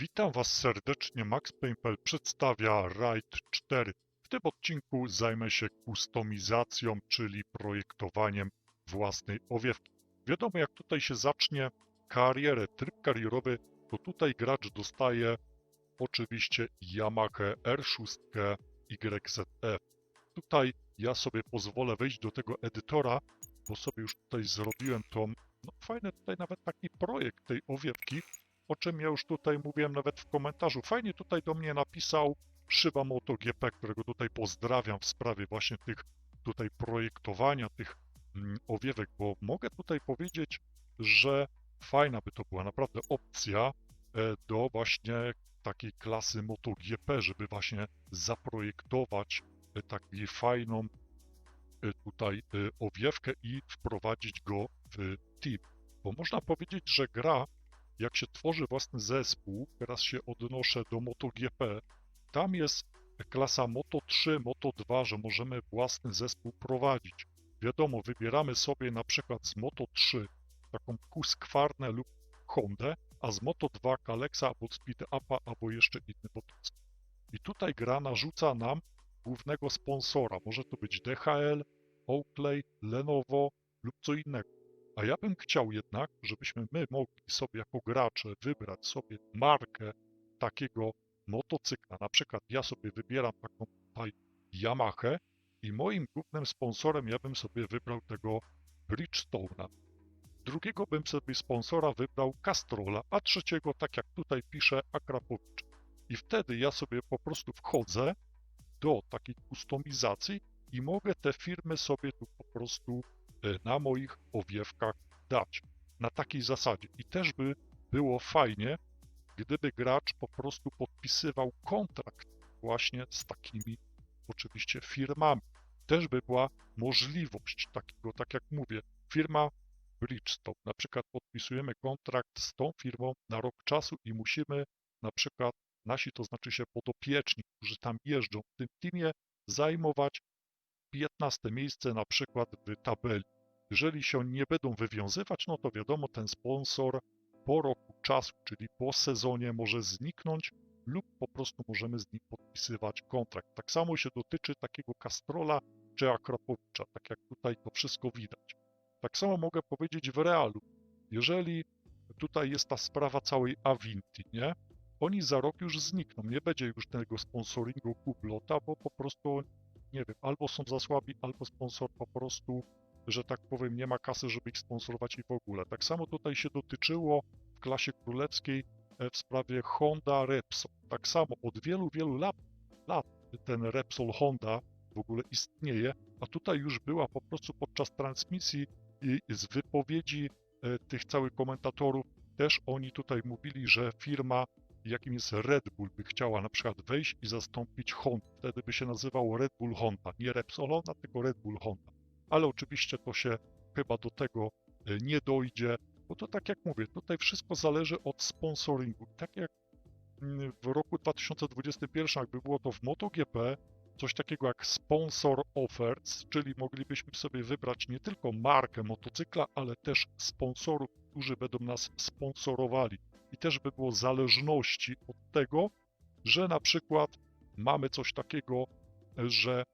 Witam Was serdecznie, Max Paypal przedstawia RAID 4. W tym odcinku zajmę się kustomizacją, czyli projektowaniem własnej owiewki. Wiadomo, jak tutaj się zacznie karierę, tryb karierowy, to tutaj gracz dostaje oczywiście Yamaha R6 YZF. Tutaj ja sobie pozwolę wejść do tego edytora, bo sobie już tutaj zrobiłem tą, no fajny tutaj nawet taki projekt tej owiewki, o czym ja już tutaj mówiłem nawet w komentarzu. Fajnie tutaj do mnie napisał Szyba MotoGP, którego tutaj pozdrawiam w sprawie właśnie tych tutaj projektowania tych mm, owiewek, bo mogę tutaj powiedzieć, że fajna by to była naprawdę opcja e, do właśnie takiej klasy MotoGP, żeby właśnie zaprojektować e, taką fajną e, tutaj owiewkę i wprowadzić go w team. Bo można powiedzieć, że gra jak się tworzy własny zespół, teraz się odnoszę do MotoGP, tam jest klasa Moto 3, Moto 2, że możemy własny zespół prowadzić. Wiadomo, wybieramy sobie na przykład z Moto 3 taką Husqvarnę lub Hondę, a z Moto 2 Kalexa albo Speed Upa albo jeszcze inny motocykl. I tutaj gra narzuca nam głównego sponsora. Może to być DHL, Oakley, Lenovo lub co innego. A ja bym chciał jednak, żebyśmy my mogli sobie jako gracze wybrać sobie markę takiego motocykla. Na przykład ja sobie wybieram taką tutaj Yamaha i moim głównym sponsorem ja bym sobie wybrał tego Bridgestone'a. Drugiego bym sobie sponsora wybrał Castrola, a trzeciego, tak jak tutaj pisze, Akrapowicz. I wtedy ja sobie po prostu wchodzę do takiej kustomizacji i mogę te firmy sobie tu po prostu na moich owiewkach dać. Na takiej zasadzie. I też by było fajnie, gdyby gracz po prostu podpisywał kontrakt właśnie z takimi oczywiście firmami. Też by była możliwość takiego, tak jak mówię, firma Bridgestone, na przykład podpisujemy kontrakt z tą firmą na rok czasu i musimy na przykład nasi, to znaczy się podopieczni, którzy tam jeżdżą w tym teamie, zajmować 15 miejsce na przykład w tabeli. Jeżeli się nie będą wywiązywać, no to wiadomo, ten sponsor po roku czasu, czyli po sezonie może zniknąć lub po prostu możemy z nim podpisywać kontrakt. Tak samo się dotyczy takiego Castrola czy Akropowicza, tak jak tutaj to wszystko widać. Tak samo mogę powiedzieć w realu. Jeżeli tutaj jest ta sprawa całej Avinti, nie? Oni za rok już znikną, nie będzie już tego sponsoringu Kublota, bo po prostu nie wiem, albo są za słabi, albo sponsor po prostu, że tak powiem, nie ma kasy, żeby ich sponsorować i w ogóle. Tak samo tutaj się dotyczyło w klasie królewskiej e, w sprawie Honda Repsol. Tak samo od wielu, wielu lat, lat ten Repsol Honda w ogóle istnieje, a tutaj już była po prostu podczas transmisji i z wypowiedzi e, tych całych komentatorów też oni tutaj mówili, że firma jakim jest Red Bull, by chciała na przykład wejść i zastąpić Honda. Wtedy by się nazywał Red Bull Honda. Nie Repsol Honda, tylko Red Bull Honda. Ale oczywiście to się chyba do tego e, nie dojdzie, bo to tak jak mówię, tutaj wszystko zależy od sponsoringu. Tak jak mm, w roku 2021, jakby było to w MotoGP, coś takiego jak sponsor offers, czyli moglibyśmy sobie wybrać nie tylko markę motocykla, ale też sponsorów, którzy będą nas sponsorowali i też by było zależności od tego, że na przykład mamy coś takiego, że e,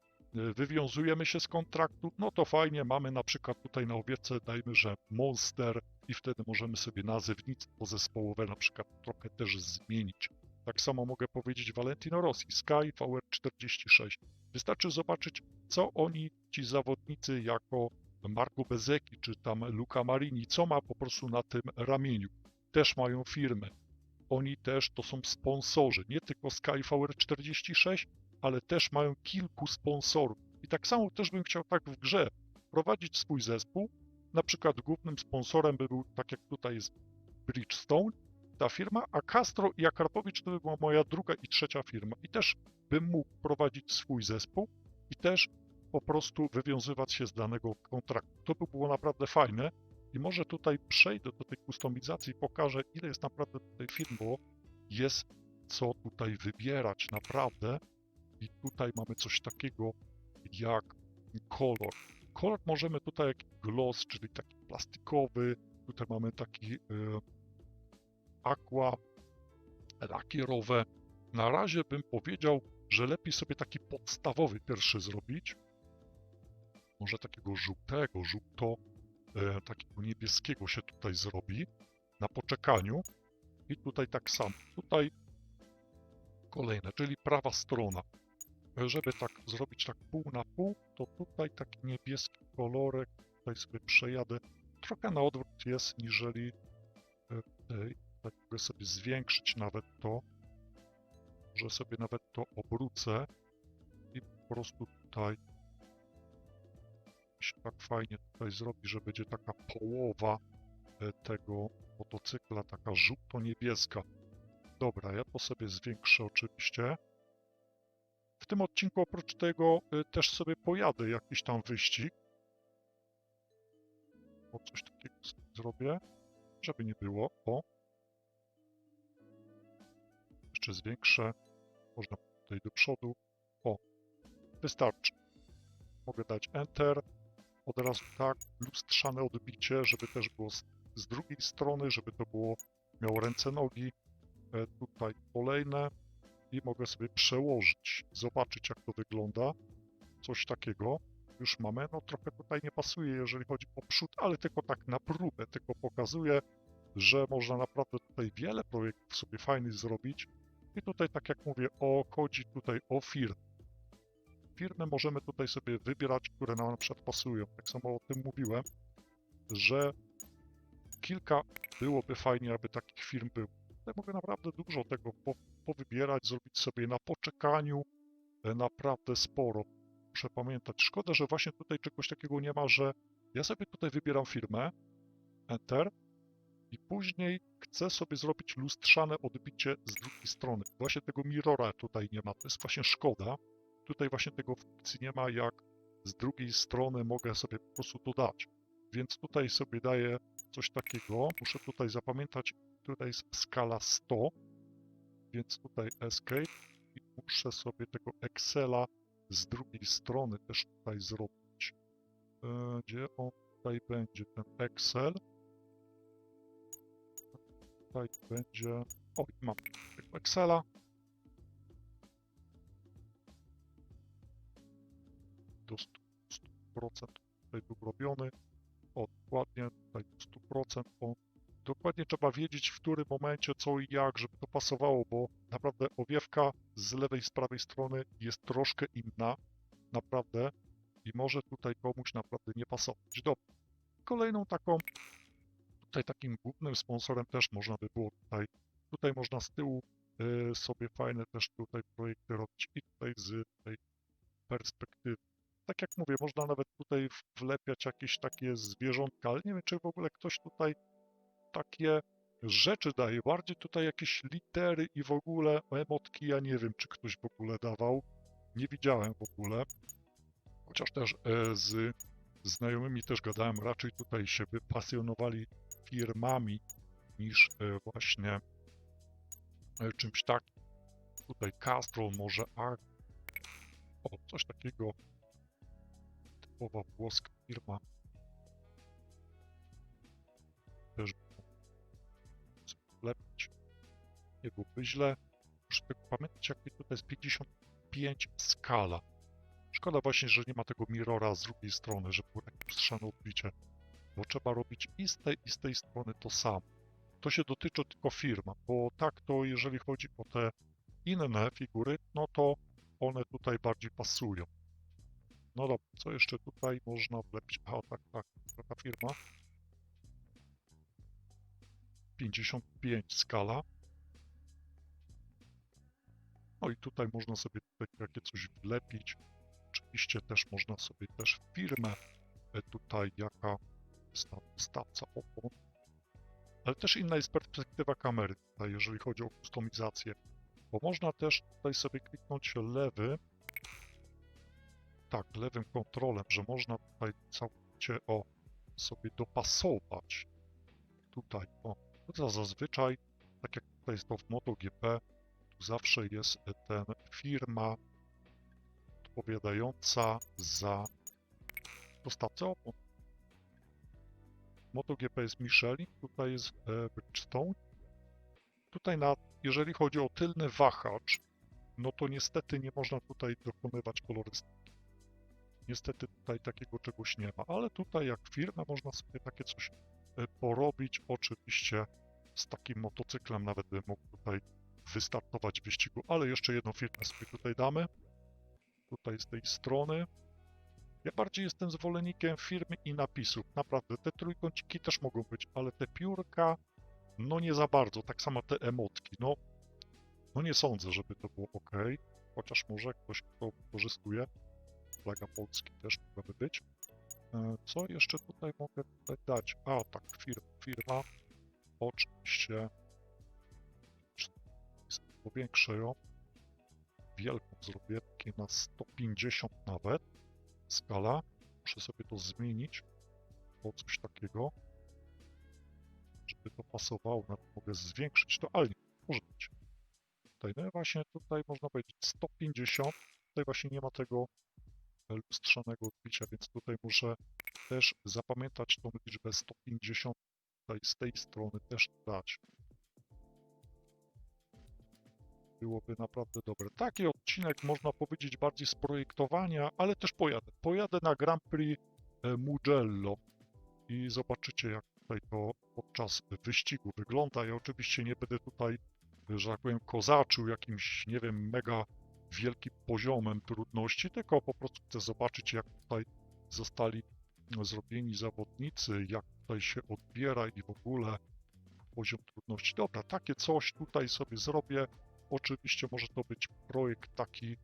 wywiązujemy się z kontraktu, no to fajnie, mamy na przykład tutaj na owiece, dajmy, że Monster i wtedy możemy sobie nazewnictwo zespołowe na przykład trochę też zmienić. Tak samo mogę powiedzieć Valentino Rossi, Sky VR46. Wystarczy zobaczyć, co oni, ci zawodnicy jako Marco Bezeki czy tam Luca Marini, co ma po prostu na tym ramieniu też mają firmę. Oni też to są sponsorzy, nie tylko Skyfire 46, ale też mają kilku sponsorów. I tak samo też bym chciał tak w grze prowadzić swój zespół. Na przykład głównym sponsorem by był, tak jak tutaj jest Bridgestone, ta firma, a Castro i Akarpowicz to by była moja druga i trzecia firma. I też bym mógł prowadzić swój zespół i też po prostu wywiązywać się z danego kontraktu. To by było naprawdę fajne, i może tutaj przejdę do tej kustomizacji i pokażę, ile jest naprawdę tutaj firm, bo jest co tutaj wybierać naprawdę. I tutaj mamy coś takiego jak kolor. Kolor możemy tutaj jak gloss, czyli taki plastikowy. Tutaj mamy taki y, aqua, lakierowe. Na razie bym powiedział, że lepiej sobie taki podstawowy pierwszy zrobić. Może takiego żółtego, żółto, takiego niebieskiego się tutaj zrobi na poczekaniu. I tutaj tak samo. Tutaj kolejne, czyli prawa strona. E, Żeby tak zrobić tak pół na pół, to tutaj taki niebieski kolorek, tutaj sobie przejadę. Trochę na odwrót jest, niżeli e. Tak mogę sobie zwiększyć nawet to. Może sobie nawet to obrócę i po prostu tutaj tak fajnie tutaj zrobi, że będzie taka połowa e, tego motocykla, taka żółto-niebieska. Dobra, ja to sobie zwiększę oczywiście. W tym odcinku oprócz tego y, też sobie pojadę jakiś tam wyścig. O, coś takiego zrobię, żeby nie było. O. Jeszcze zwiększę. Można tutaj do przodu. O. Wystarczy. Mogę dać Enter. Od razu tak. Lustrzane odbicie, żeby też było z, z drugiej strony, żeby to było miało ręce, nogi. E, tutaj kolejne i mogę sobie przełożyć, zobaczyć jak to wygląda. Coś takiego już mamy. No trochę tutaj nie pasuje, jeżeli chodzi o przód, ale tylko tak na próbę, tylko pokazuje, że można naprawdę tutaj wiele projektów sobie fajnych zrobić. I tutaj, tak jak mówię, o chodzi tutaj o firmy. Firmy możemy tutaj sobie wybierać, które nam na przykład pasują. Tak samo o tym mówiłem, że kilka byłoby fajnie, aby takich firm było. Tutaj mogę naprawdę dużo tego po, powybierać, zrobić sobie na poczekaniu e, naprawdę sporo. Muszę pamiętać. Szkoda, że właśnie tutaj czegoś takiego nie ma, że ja sobie tutaj wybieram firmę, Enter i później chcę sobie zrobić lustrzane odbicie z drugiej strony. Właśnie tego mirrora tutaj nie ma, to jest właśnie szkoda. Tutaj właśnie tego funkcji nie ma, jak z drugiej strony mogę sobie po prostu to dać. Więc tutaj sobie daję coś takiego. Muszę tutaj zapamiętać, tutaj jest skala 100, więc tutaj escape i muszę sobie tego Excela z drugiej strony też tutaj zrobić. E, Gdzie on tutaj będzie, ten Excel? Tutaj będzie... O, mam tego Excela. Do 100%, 100% tutaj był robiony. O, dokładnie, tutaj do 100% on dokładnie trzeba wiedzieć, w którym momencie, co i jak, żeby to pasowało, bo naprawdę owiewka z lewej i z prawej strony jest troszkę inna, naprawdę, i może tutaj komuś naprawdę nie pasować. Dobra. Kolejną taką, tutaj takim głównym sponsorem też można by było tutaj, tutaj można z tyłu y, sobie fajne też tutaj projekty robić i tutaj z tej perspektywy. Tak jak mówię, można nawet tutaj wlepiać jakieś takie zwierzątka, ale nie wiem, czy w ogóle ktoś tutaj takie rzeczy daje, bardziej tutaj jakieś litery i w ogóle emotki, ja nie wiem, czy ktoś w ogóle dawał, nie widziałem w ogóle, chociaż też e, z znajomymi też gadałem, raczej tutaj się wypasjonowali firmami niż e, właśnie e, czymś takim. Tutaj Castrol może, a o, coś takiego, typowa włoska firma, też lepić. Nie byłoby źle. Muszę tylko pamiętać, jaki tutaj jest 55 skala. Szkoda właśnie, że nie ma tego mirrora z drugiej strony, żeby było takie odbicie. Bo trzeba robić i z tej, i z tej strony to samo. To się dotyczy tylko firm, bo tak to jeżeli chodzi o te inne figury, no to one tutaj bardziej pasują. No dobra, co jeszcze tutaj można wlepić? A tak, tak, taka firma. 55 skala. No i tutaj można sobie takie coś wlepić. Oczywiście też można sobie też firmę e, tutaj, jaka jest tam dostawca opon. Ale też inna jest perspektywa kamery tutaj, jeżeli chodzi o kustomizację. Bo można też tutaj sobie kliknąć lewy, tak, lewym kontrolem, że można tutaj całkowicie o sobie dopasować. Tutaj, o, to zazwyczaj, tak jak tutaj jest to w MotoGP, tu zawsze jest ten firma odpowiadająca za dostawcę opon. MotoGP jest Michelin, tutaj jest e, Bridgestone. Tutaj na jeżeli chodzi o tylny wahacz, no to niestety nie można tutaj dokonywać kolorystyki. Niestety tutaj takiego czegoś nie ma, ale tutaj jak firma można sobie takie coś e, porobić. Oczywiście z takim motocyklem nawet bym mógł tutaj wystartować w wyścigu, ale jeszcze jedną firmę sobie tutaj damy. Tutaj z tej strony. Ja bardziej jestem zwolennikiem firmy i napisów. Naprawdę, te trójkąciki też mogą być, ale te piórka, no nie za bardzo. Tak samo te emotki, no, no nie sądzę, żeby to było ok. Chociaż może ktoś, kto wykorzystuje. Flaga Polski też mogłaby być. E, Co jeszcze tutaj mogę dać? A, tak, firma, firma. Oczywiście. Powiększę ją. Wielką zrobię, takie na 150 nawet. Skala. Muszę sobie to zmienić. O coś takiego. Żeby to pasowało, nawet mogę zwiększyć to, ale nie, może być. Tutaj, no właśnie tutaj można powiedzieć 150. Tutaj właśnie nie ma tego lustrzanego odbicia, więc tutaj muszę też zapamiętać tą liczbę 150 tutaj z tej strony też dać. Byłoby naprawdę dobre. Taki odcinek można powiedzieć bardziej z projektowania, ale też pojadę. Pojadę na Grand Prix e, Mugello i zobaczycie jak tutaj to podczas wyścigu wygląda. Ja oczywiście nie będę tutaj, że tak powiem, kozaczył jakimś, nie wiem, mega wielkim poziomem trudności, tylko po prostu chcę zobaczyć, jak tutaj zostali zrobieni zawodnicy, jak tutaj się odbiera i w ogóle poziom trudności. Dobra, takie coś tutaj sobie zrobię. Oczywiście może to być projekt taki e,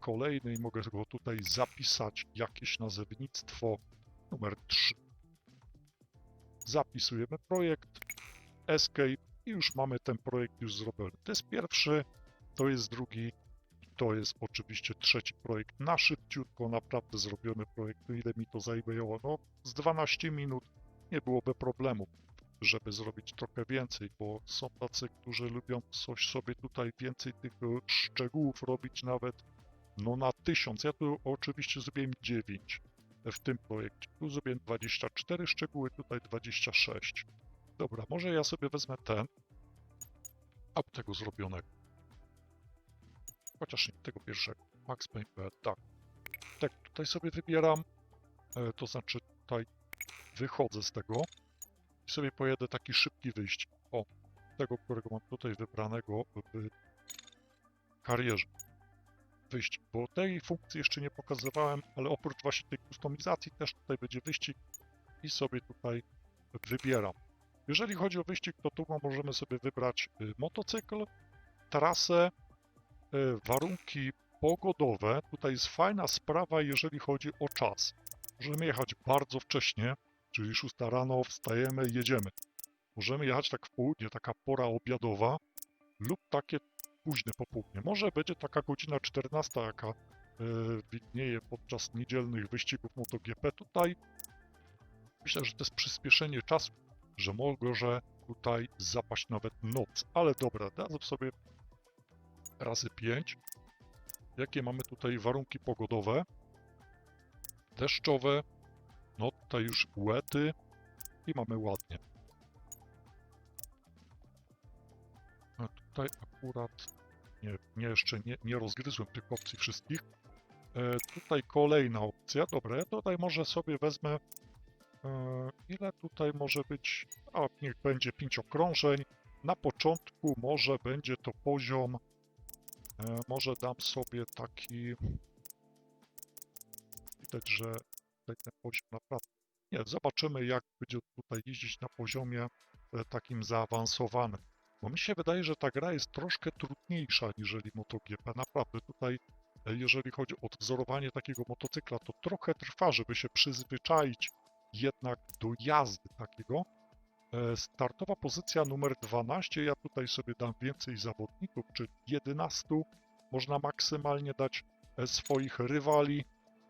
kolejny i mogę go tutaj zapisać, jakieś nazewnictwo numer 3. Zapisujemy projekt, escape i już mamy ten projekt już zrobiony. To jest pierwszy, to jest drugi, to jest oczywiście trzeci projekt. Na szybciutko naprawdę zrobiony projekt. Ile mi to zajęło? No, z 12 minut nie byłoby problemu, żeby zrobić trochę więcej, bo są tacy, którzy lubią coś sobie tutaj więcej tych e, szczegółów robić nawet no na 1000. Ja tu oczywiście zrobiłem 9 w tym projekcie. Tu zrobiłem 24 szczegóły, tutaj 26. Dobra, może ja sobie wezmę ten, a tego zrobionego. Chociaż nie tego pierwszego. Max Payne, tak. Tak, tutaj sobie wybieram, e, to znaczy tutaj wychodzę z tego i sobie pojedę taki szybki wyjść. O, tego, którego mam tutaj wybranego w karierze. Wyjść, bo tej funkcji jeszcze nie pokazywałem, ale oprócz właśnie tej kustomizacji też tutaj będzie wyścig i sobie tutaj wybieram. Jeżeli chodzi o wyścig, to tu możemy sobie wybrać y, motocykl, trasę, warunki pogodowe. Tutaj jest fajna sprawa, jeżeli chodzi o czas. Możemy jechać bardzo wcześnie, czyli 6 rano, wstajemy, jedziemy. Możemy jechać tak w południe, taka pora obiadowa lub takie późne popołudnie. Może będzie taka godzina 14, jaka y, widnieje podczas niedzielnych wyścigów MotoGP. Tutaj myślę, że to jest przyspieszenie czasu, że może tutaj zapaść nawet noc. Ale dobra, dadzę sobie razy 5. Jakie mamy tutaj warunki pogodowe? Deszczowe, no tutaj już łety i mamy ładnie. A tutaj akurat nie, nie jeszcze nie, nie rozgryzłem tych opcji wszystkich. E, tutaj kolejna opcja. Dobra, ja tutaj może sobie wezmę e, ile tutaj może być, a niech będzie 5 okrążeń. Na początku może będzie to poziom, może dam sobie taki, widać, że tutaj ten poziom naprawdę, nie, zobaczymy jak będzie tutaj jeździć na poziomie e, takim zaawansowanym. Bo mi się wydaje, że ta gra jest troszkę trudniejsza niżeli MotoGP. Naprawdę tutaj, e, jeżeli chodzi o wzorowanie takiego motocykla, to trochę trwa, żeby się przyzwyczaić jednak do jazdy takiego. E, Startowa pozycja numer 12, ja tutaj sobie dam więcej zawodników, czyli 11. Można maksymalnie dać e, swoich rywali.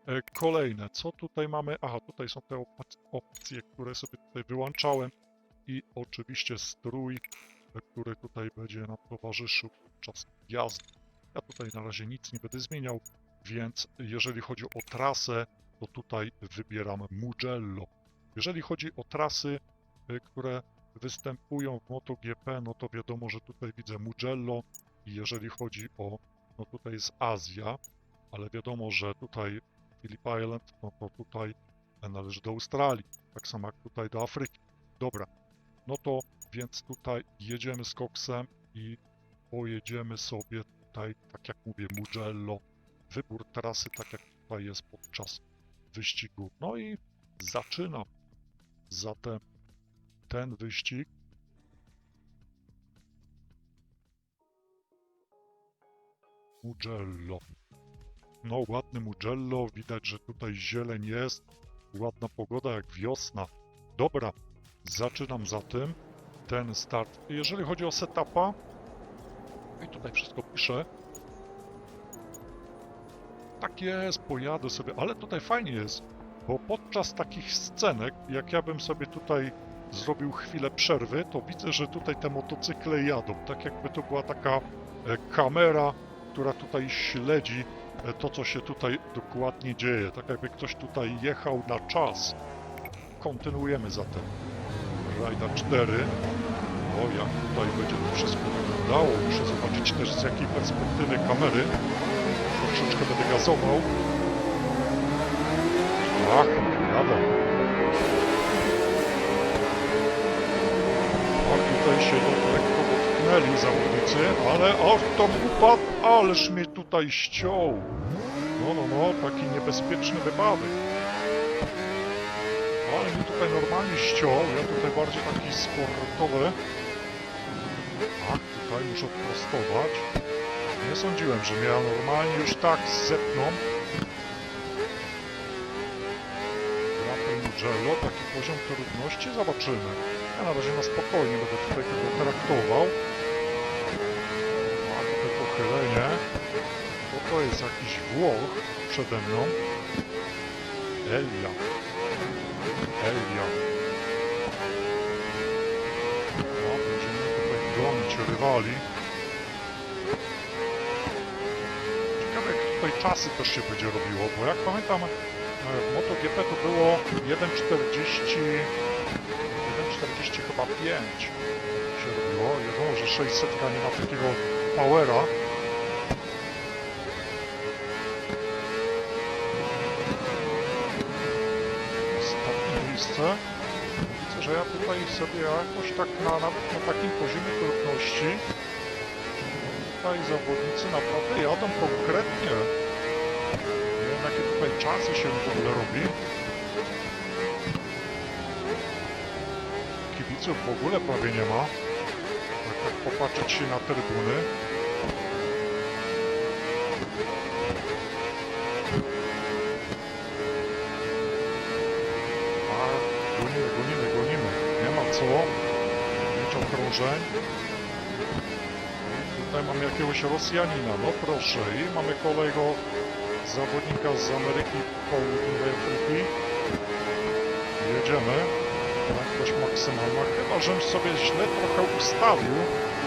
E, Kolejne, co tutaj mamy? Aha, tutaj są te op- opcje, które sobie tutaj wyłączałem i oczywiście strój, który tutaj będzie nam towarzyszył podczas jazdy. Ja tutaj na razie nic nie będę zmieniał, więc jeżeli chodzi o trasę, to tutaj wybieram Mugello. Jeżeli chodzi o trasy, które występują w MotoGP, no to wiadomo, że tutaj widzę Mugello i jeżeli chodzi o, no tutaj jest Azja, ale wiadomo, że tutaj Phillip Island, no to tutaj należy do Australii, tak samo jak tutaj do Afryki. Dobra, no to więc tutaj jedziemy z koksem i pojedziemy sobie tutaj, tak jak mówię, Mugello, wybór trasy, tak jak tutaj jest podczas wyścigu. No i zaczynam. Zatem ten wyścig Mugello. No, ładny Mugello, widać, że tutaj zieleń jest, ładna pogoda jak wiosna. Dobra, zaczynam zatem ten start. Jeżeli chodzi o setupa, i tutaj wszystko piszę, tak jest, pojadę sobie, ale tutaj fajnie jest, bo podczas takich scenek, jak ja bym sobie tutaj zrobił chwilę przerwy, to widzę, że tutaj te motocykle jadą, tak jakby to była taka e, kamera, która tutaj śledzi e, to, co się tutaj dokładnie dzieje, tak jakby ktoś tutaj jechał na czas. Kontynuujemy zatem. Rajda 4. O, jak tutaj będzie to wszystko wyglądało. Muszę zobaczyć też z jakiej perspektywy kamery. Troszeczkę będę gazował. Tak, dotknęli zawodnicy, ale tam upadł, ależ mnie tutaj ściął. No, no, no, taki niebezpieczny wypadek. Ale mnie tutaj normalnie ściął, ja tutaj bardziej taki sportowy. Tak, tutaj muszę prostować. Nie sądziłem, że mnie normalnie już tak zepną. Mugello, taki poziom trudności, zobaczymy. Ja na razie na spokojnie będę tutaj tego traktował. To jest jakiś Włoch przede mną. Elia. Elia. No, będziemy tutaj gonić rywali. Ciekawe jak tutaj czasy też się będzie robiło, bo jak pamiętam e, w MotoGP to było 1.40 1.40 chyba 5 się robiło. Wiadomo, że 600 nie ma takiego powera. Ostatnie miejsce. Że ja tutaj sobie jakoś tak na, nawet na takim poziomie trudności tutaj zawodnicy naprawdę jadą konkretnie. Nie wiem jakie tutaj czasy się w ogóle robi. Kibiców w ogóle prawie nie ma. Tak jak popatrzeć się na trybuny. Tutaj mamy jakiegoś Rosjanina, no proszę. I mamy kolejnego zawodnika z Ameryki Południowej Afryki. Jedziemy. Prędkość maksymalna. Chyba, żem sobie źle trochę ustawił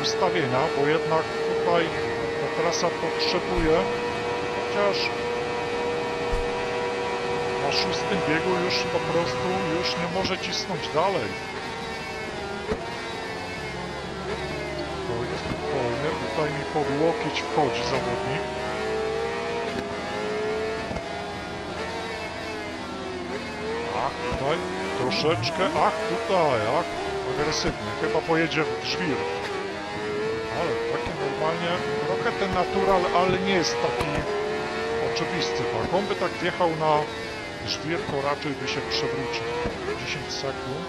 ustawienia, bo jednak tutaj ta trasa potrzebuje, chociaż na szóstym biegu już po prostu już nie może cisnąć dalej. Łokieć wchodzi zawodnik. Ach, tutaj troszeczkę, ach, tutaj, ach, agresywnie, chyba pojedzie w żwir. Ale taki normalnie, trochę ten natural, ale nie jest taki oczywisty, tak? On by tak wjechał na żwir, to raczej by się przewrócił. 10 sekund.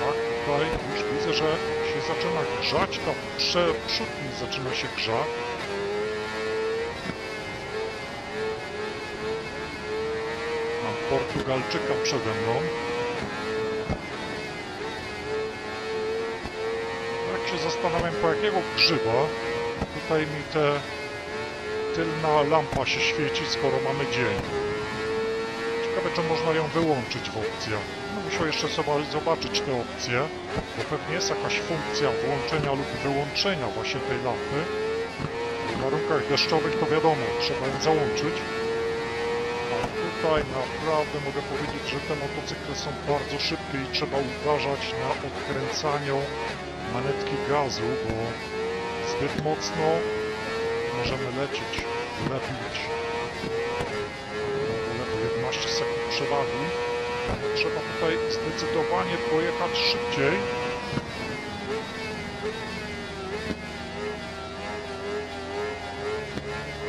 Tak, tutaj już widzę, że zaczyna grzać, ta prze, przódnik zaczyna się grzać. Mam Portugalczyka przede mną. Jak się zastanawiam, po jakiego grzyba tutaj mi te tylna lampa się świeci, skoro mamy dzień. Czy można ją wyłączyć w. No, musiał jeszcze zobaczyć te opcje, bo pewnie jest jakaś funkcja włączenia lub wyłączenia właśnie tej lampy. W warunkach deszczowych to wiadomo, trzeba ją załączyć. A tutaj naprawdę mogę powiedzieć, że te motocykle są bardzo szybkie i trzeba uważać na odkręcaniu manetki gazu, bo zbyt mocno możemy lecieć, lepić. No, lewo 11 sekund przewagi. Trzeba tutaj zdecydowanie pojechać szybciej.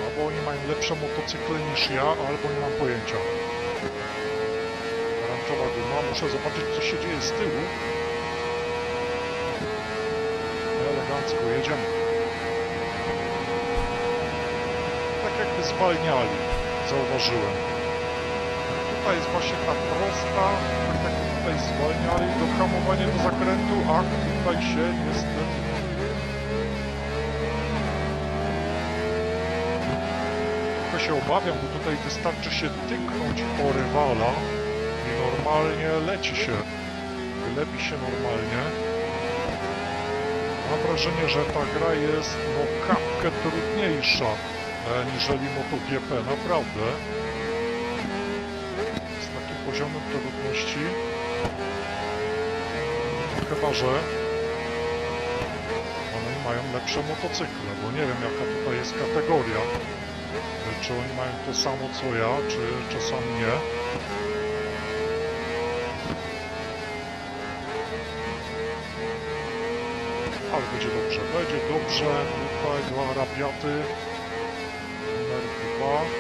Albo oni mają lepsze motocykle niż ja, albo nie mam pojęcia. Grantowa guma, muszę zobaczyć co się dzieje z tyłu. Elegancko, jedziemy. Tak jakby zwalniali, zauważyłem. Tutaj jest właśnie ta prosta, tak tutaj zwalniali do hamowania do zakrętu, a tutaj się niestety Trochę się obawiam, bo tutaj wystarczy się tyknąć o rywala i normalnie leci się. Lepi się normalnie. Mam wrażenie, że ta gra jest no kapkę trudniejsza e, niżeli MotoGP, naprawdę. Poziomem trudności. Chyba, że one mają lepsze motocykle, bo nie wiem jaka tutaj jest kategoria. Czy oni mają to samo co ja, czy czasami nie? Ale będzie dobrze, będzie dobrze. Tutaj dwa arabiaty. Numer dwa.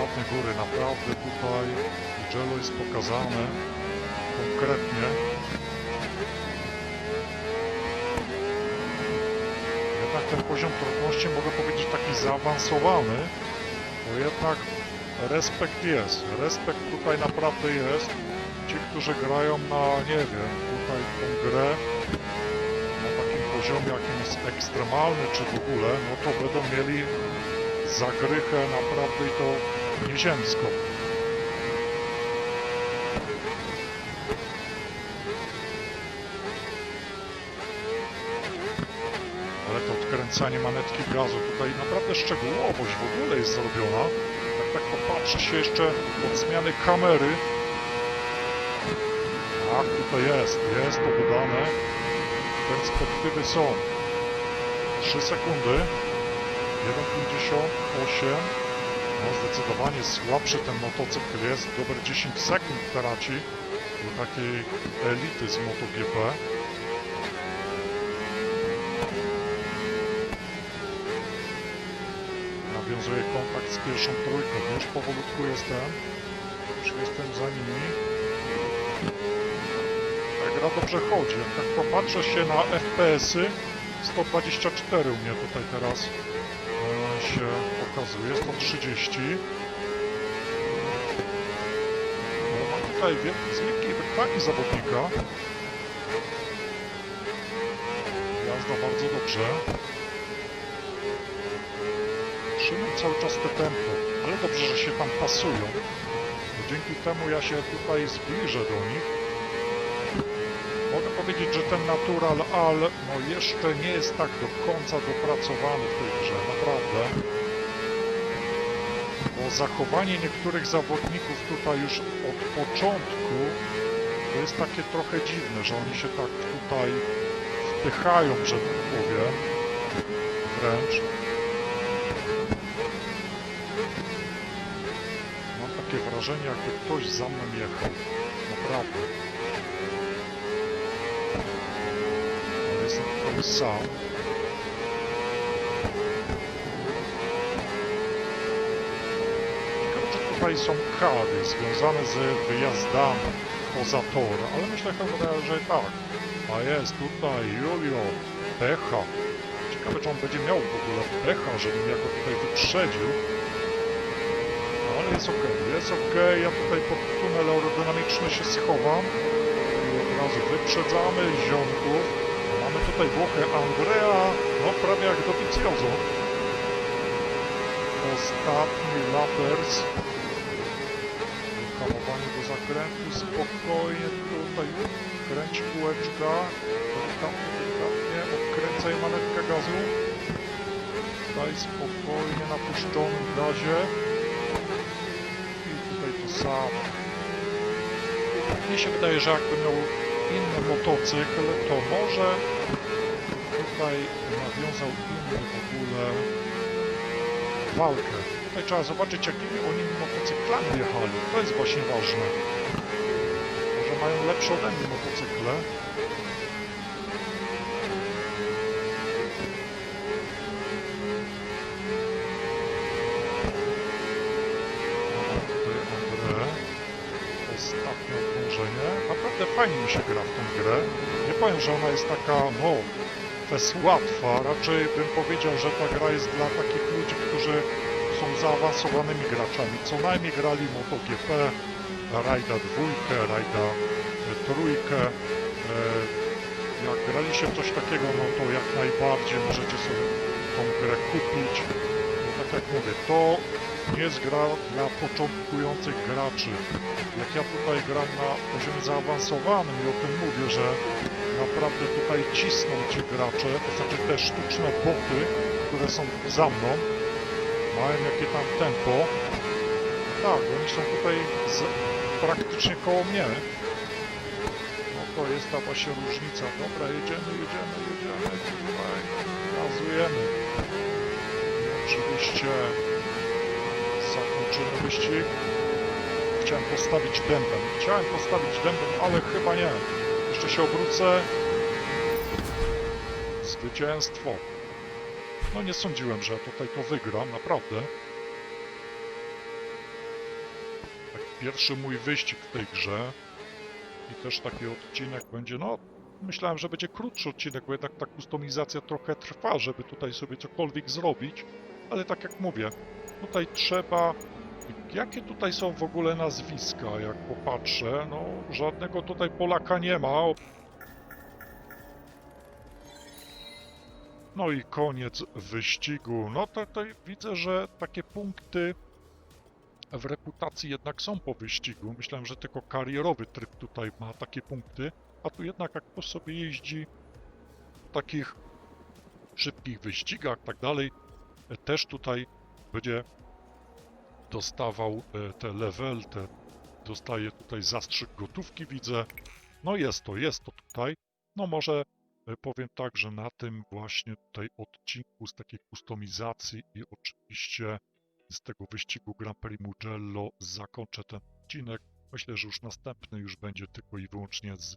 Ładne góry, naprawdę tutaj Jello jest pokazane konkretnie. jednak ten poziom trudności mogę powiedzieć taki zaawansowany, bo jednak respekt jest. Respekt tutaj naprawdę jest. Ci, którzy grają na, nie wiem, tutaj tą grę na takim poziomie, jakim jest ekstremalny, czy w ogóle, no to będą mieli zagrychę naprawdę i to nieziemską. Ale to odkręcanie manetki gazu tutaj naprawdę szczegółowość w ogóle jest zrobiona. Jak tak popatrzy się jeszcze od zmiany kamery. Ach, tutaj jest, jest to dodane. Perspektywy są 3 sekundy, 1,58. No zdecydowanie słabszy ten motocykl jest, dobre 10 sekund traci do takiej elity z MotoGP. nawiązuję kontakt z pierwszą trójką. Już powolutku jestem. Już jestem za nimi. Ta gra dobrze chodzi. Jak tak popatrzę się na FPS-y, 124 u mnie tutaj teraz pokazuje, 130. No, tutaj z wielkiej wykrwani zawodnika. Jazda bardzo dobrze. Trzymam cały czas te tempo, ale dobrze, że się tam pasują, bo dzięki temu ja się tutaj zbliżę do nich. Mogę powiedzieć, że ten Natural Al no jeszcze nie jest tak do końca dopracowany w tej grze, naprawdę. Zachowanie niektórych zawodników tutaj już od początku to jest takie trochę dziwne, że oni się tak tutaj wpychają, że tak powiem, wręcz. Mam takie wrażenie, jakby ktoś za mną jechał. Naprawdę. Ale jestem prawie sam. Tutaj są kary związane z wyjazdami poza tor, ale myślę chyba, że tak. A jest tutaj Julio, pecha. Ciekawe, czy on będzie miał w ogóle pecha, żebym ja go tutaj wyprzedził. No, ale jest ok, jest ok. Ja tutaj pod tunel aerodynamiczny się schowam. I od razu wyprzedzamy ziomków. Mamy tutaj Włochę Andrea, no prawie jak do Piciozo. Ostatni lapers. Zakrętu, spokojnie tutaj kręć kółeczka. Delikatnie, delikatnie, odkręcaj manetkę gazu. Tutaj spokojnie na puszczonym gazie. I tutaj to samo. Mnie się wydaje, że jakby miał inny motocykl, to może tutaj nawiązał inny w ogóle walkę. Tutaj trzeba zobaczyć, jakimi oni motocyklami jechali. To jest właśnie ważne. Może mają lepsze ode mnie motocykle. Ostatnie okrążenie. Naprawdę fajnie mi się gra w tą grę. Nie powiem, że ona jest taka, no, to jest łatwa. Raczej bym powiedział, że ta gra jest dla takich ludzi, którzy zaawansowanymi graczami. Co najmniej grali MotoGP, Rajda dwójkę, Rajda e, trójkę. E, Jak graliście coś takiego, no to jak najbardziej możecie sobie tą grę kupić. No tak jak mówię, to nie jest gra dla początkujących graczy. Jak ja tutaj gram na poziomie zaawansowanym i o tym mówię, że naprawdę tutaj cisną cię gracze, to znaczy te sztuczne boty, które są za mną, mają jakie tam tempo. Tak, oni są tutaj z, praktycznie koło mnie. No to jest ta właśnie różnica. Dobra, jedziemy, jedziemy, jedziemy. Tutaj gazujemy. Oczywiście zakończymy wyścig. Chciałem postawić dębem. Chciałem postawić dębem, ale chyba nie. Jeszcze się obrócę. Zwycięstwo. No nie sądziłem, że tutaj to wygram, naprawdę. Tak, pierwszy mój wyścig w tej grze. I też taki odcinek będzie, no myślałem, że będzie krótszy odcinek, bo jednak ta kustomizacja trochę trwa, żeby tutaj sobie cokolwiek zrobić. Ale tak jak mówię, tutaj trzeba... Jakie tutaj są w ogóle nazwiska, jak popatrzę? No, żadnego tutaj Polaka nie ma. No i koniec wyścigu. No to tutaj widzę, że takie punkty w reputacji jednak są po wyścigu. Myślałem, że tylko karierowy tryb tutaj ma takie punkty, a tu jednak jak ktoś sobie jeździ w takich szybkich wyścigach, tak dalej, też tutaj będzie dostawał e, te level, te dostaje tutaj zastrzyk gotówki, widzę. No jest to, jest to tutaj. No może powiem tak, że na tym właśnie tutaj odcinku z takiej kustomizacji i oczywiście z tego wyścigu Grand Prix Mugello zakończę ten odcinek. Myślę, że już następny już będzie tylko i wyłącznie z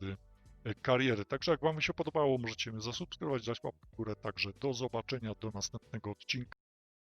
e, kariery. Także jak Wam się podobało, możecie mnie zasubskrybować, dać łapkę w górę. Także do zobaczenia, do następnego odcinka.